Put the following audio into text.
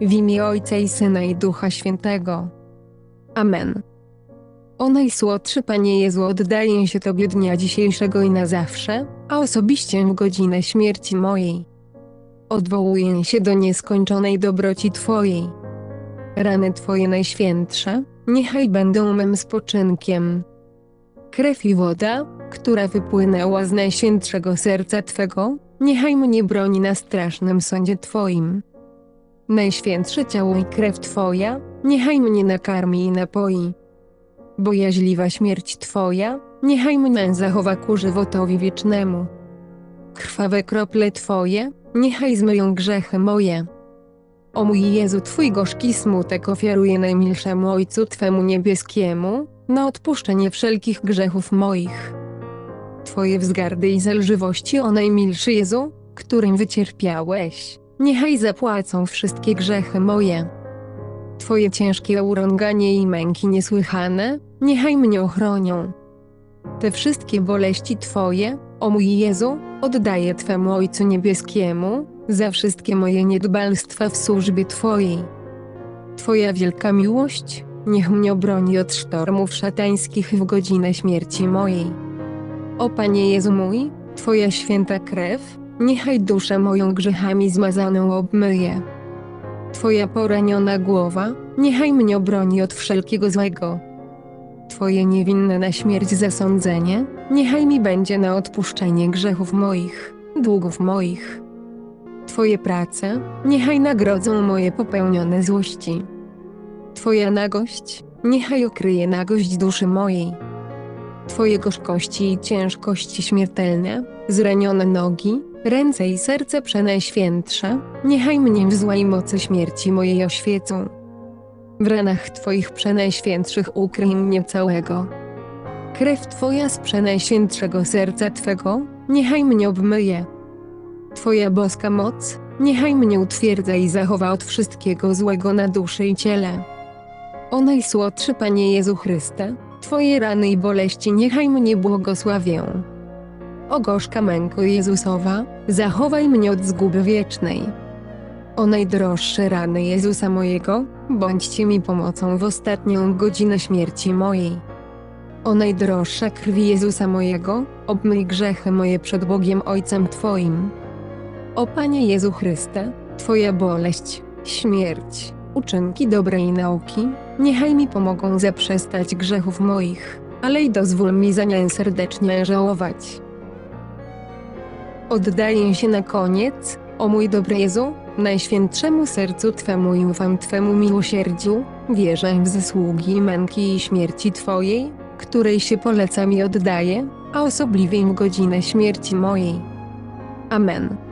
W imię Ojca i Syna i Ducha Świętego. Amen. O najsłodszy Panie Jezu oddaję się Tobie dnia dzisiejszego i na zawsze, a osobiście w godzinę śmierci mojej. Odwołuję się do nieskończonej dobroci Twojej. Rany Twoje najświętsze, niechaj będą mym spoczynkiem. Krew i woda, która wypłynęła z najświętszego serca Twego, niechaj mnie broni na strasznym sądzie Twoim. Najświętsze ciało i krew Twoja, niechaj mnie nakarmi i napoi. Bojaźliwa śmierć Twoja, niechaj mnie zachowa ku żywotowi wiecznemu. Krwawe krople Twoje, niechaj zmyją grzechy moje. O mój Jezu, Twój gorzki smutek ofiaruję najmilszemu Ojcu Twemu niebieskiemu, na odpuszczenie wszelkich grzechów moich. Twoje wzgardy i zelżywości, o najmilszy Jezu, którym wycierpiałeś, niechaj zapłacą wszystkie grzechy moje. Twoje ciężkie urąganie i męki niesłychane, niechaj mnie ochronią. Te wszystkie boleści Twoje, o mój Jezu, oddaję Twemu Ojcu Niebieskiemu, za wszystkie moje niedbalstwa w służbie Twojej. Twoja wielka miłość, niech mnie obroni od sztormów szatańskich w godzinę śmierci mojej. O Panie Jezu mój, Twoja święta krew, niechaj duszę moją grzechami zmazaną obmyje. Twoja poraniona głowa, niechaj mnie obroni od wszelkiego złego. Twoje niewinne na śmierć zasądzenie, niechaj mi będzie na odpuszczenie grzechów moich, długów moich. Twoje prace, niechaj nagrodzą moje popełnione złości. Twoja nagość, niechaj okryje nagość duszy mojej. Twoje gorzkości i ciężkości śmiertelne, zranione nogi, ręce i serce przenajświętsze, niechaj mnie w złej mocy śmierci mojej oświecą. W ranach Twoich przenajświętszych ukryj mnie całego. Krew Twoja z przenajświętszego serca Twego, niechaj mnie obmyje. Twoja boska moc, niechaj mnie utwierdza i zachowa od wszystkiego złego na duszy i ciele. O najsłodszy Panie Jezu Chryste, Twoje rany i boleści niechaj mnie błogosławią. O gorzka męko Jezusowa, zachowaj mnie od zguby wiecznej. O najdroższe rany Jezusa mojego, bądźcie mi pomocą w ostatnią godzinę śmierci mojej. O najdroższa krwi Jezusa mojego, obmyj grzechy moje przed Bogiem Ojcem Twoim. O Panie Jezu Chryste, Twoja boleść, śmierć, uczynki dobrej nauki, niechaj mi pomogą zaprzestać grzechów moich, ale i dozwól mi za nie serdecznie żałować. Oddaję się na koniec, o mój dobry Jezu, najświętszemu sercu Twemu i ufam Twemu miłosierdziu, wierzę w zasługi męki i śmierci Twojej, której się polecam i oddaję, a osobliwie w godzinę śmierci mojej. Amen.